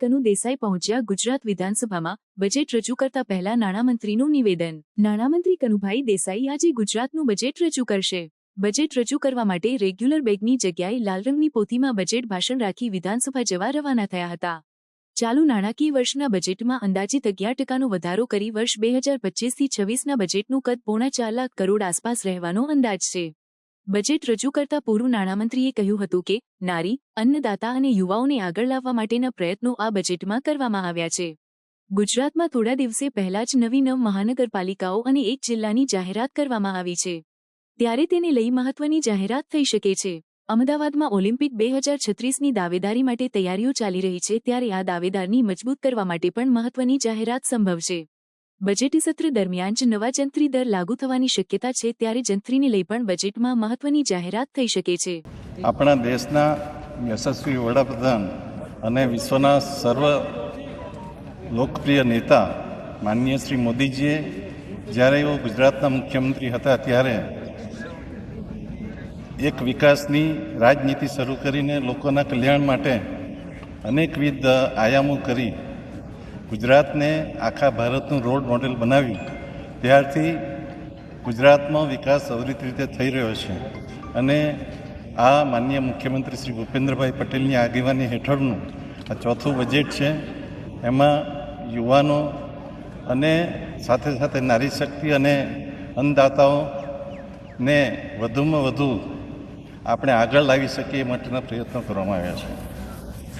કનુ દેસાઈ પહોંચ્યા ગુજરાત વિધાનસભામાં, બજેટ રજૂ કરતા પહેલા નાણામંત્રીનું નિવેદન. નાણામંત્રી કનુભાઈ દેસાઈ આજે ગુજરાતનું બજેટ રજૂ કરશે. બજેટ રજૂ કરવા માટે રેગ્યુલર બેગની જગ્યાએ લાલ રંગની પોથીમાં બજેટ ભાષણ રાખી વિધાનસભા જવા રવાના થયા હતા. ચાલુ નાણાકીય વર્ષના બજેટમાં અંદાજિત અગિયાર ટકાનો વધારો કરી વર્ષ બે હજાર પચીસથી છવ્વીસના બજેટનું કદ પોણા ચાર લાખ કરોડ આસપાસ રહેવાનો અંદાજ છે. બજેટ રજૂ કરતા પૂર્વ નાણામંત્રીએ કહ્યું હતું કે, નારી, અન્નદાતા અને યુવાઓને આગળ લાવવા માટેના પ્રયત્નો આ બજેટમાં કરવામાં આવ્યા છે. ગુજરાતમાં થોડા દિવસે પહેલા જ નવી નવ મહાનગરપાલિકાઓ અને એક જિલ્લાની જાહેરાત કરવામાં આવી છે. ત્યારે તેને લઈ મહત્વની જાહેરાત થઈ શકે છે. અમદાવાદમાં ઓલિમ્પિક બે હજાર છત્રીસની દાવેદારી માટે તૈયારીઓ ચાલી રહી છે ત્યારે આ દાવેદારની મજબૂત કરવા માટે પણ મહત્વની જાહેરાત સંભવ છે. બજેટી સત્ર દરમિયાન જ નવા જંત્રી દર લાગુ થવાની શક્યતા છે ત્યારે જંત્રીને લઈ પણ બજેટમાં મહત્વની જાહેરાત થઈ શકે છે. આપણા દેશના યશસ્વી વડાપ્રધાન અને વિશ્વના સર્વ લોકપ્રિય નેતા માનનીય શ્રી મોદીજીએ જ્યારે એઓ ગુજરાતના મુખ્યમંત્રી હતા ત્યારે એક વિકાસની રાજનીતિ શરૂ કરીને લોકોના કલ્યાણ માટે અનેકવિધ આયામો કરી ગુજરાતને આખા ભારતનું રોલ મોડેલ બનાવી ત્યારથી ગુજરાતનો વિકાસ અવરિત રીતે થઈ રહ્યો છે. અને આ માનનીય મુખ્યમંત્રી શ્રી ભૂપેન્દ્રભાઈ પટેલની આગેવાની હેઠળનું આ ચોથું બજેટ છે. એમાં યુવાનો અને સાથે સાથે નારી શક્તિ અને અન્નદાતાઓને વધુમાં વધુ આપણે આગળ લાવી શકીએ માટેના પ્રયત્નો કરવામાં આવ્યા છે.